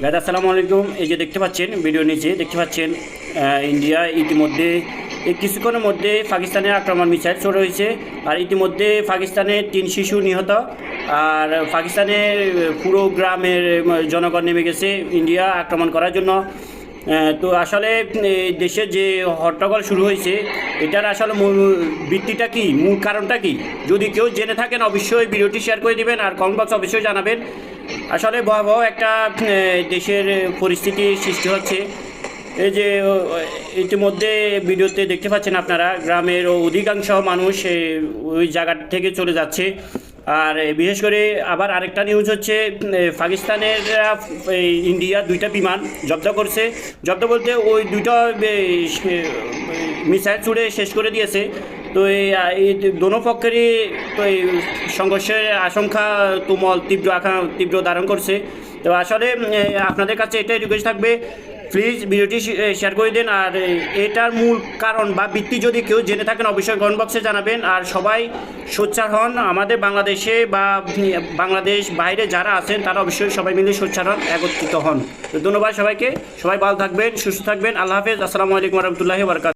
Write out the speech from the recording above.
Guys আসসালামু আলাইকুম। এই যে দেখতে পাচ্ছেন, ভিডিও নিচে দেখতে পাচ্ছেন ইন্ডিয়া ইতিমধ্যে এই কিছুক্ষণের মধ্যে পাকিস্তানের আক্রমণ মিসাইল শুরু হয়েছে। আর ইতিমধ্যে পাকিস্তানের তিন শিশু নিহত। আর পাকিস্তানের পুরো গ্রামের জনগণ নেমে গেছে ইন্ডিয়া আক্রমণ করার জন্য। তো আসলে দেশে যে হট্টগোল শুরু হয়েছে, এটার আসলে মূল ভিত্তিটা কি? মূল কারণটা কি? যদি কেউ জেনে থাকেন, অবশ্যই ভিডিওটি শেয়ার করে দিবেন আর কমেন্ট বক্স অবশ্যই জানাবেন। আসলে ভয়াবহ একটা দেশের পরিস্থিতি সৃষ্টি হচ্ছে। এই যে ইতিমধ্যে ভিডিওতে দেখতে পাচ্ছেন আপনারা, গ্রামের অধিকাংশ মানুষ ওই জায়গা থেকে চলে যাচ্ছে। আর বিশেষ করে আবার আরেকটা নিউজ হচ্ছে পাকিস্তানের ইন্ডিয়া দুইটা বিমান জব্দ করছে। জব্দ বলতে ওই দুইটা মিসাইল ছুড়ে শেষ করে দিয়েছে। তো এই দোনো পক্ষেরই, তো এই সংঘর্ষের আশঙ্কা, তুমল তীব্র আকা- তীব্র ধারণ করছে। তো আসলে আপনাদের কাছে এটাই রিকোয়েস্ট থাকবে। প্লিজ ভিডিওটি শেয়ার করে দিন। আর এটার মূল কারণ বা ভিত্তি যদি কেউ জেনে থাকেন, অবশ্যই কমেন্ট বক্সে জানাবেন। আর সবাই সোচ্চার হন। আমাদের বাংলাদেশে বা বাংলাদেশ বাইরে যারা আছেন, তারা অবশ্যই সবাই মিলে সোচ্চার হন, একত্রিত হন। তো ধন্যবাদ সবাইকে। সবাই ভালো থাকবেন, সুস্থ থাকবেন। আল্লাহ হাফেজ। আসসালামু আলাইকুম রহমতুল্লাহি বারকাত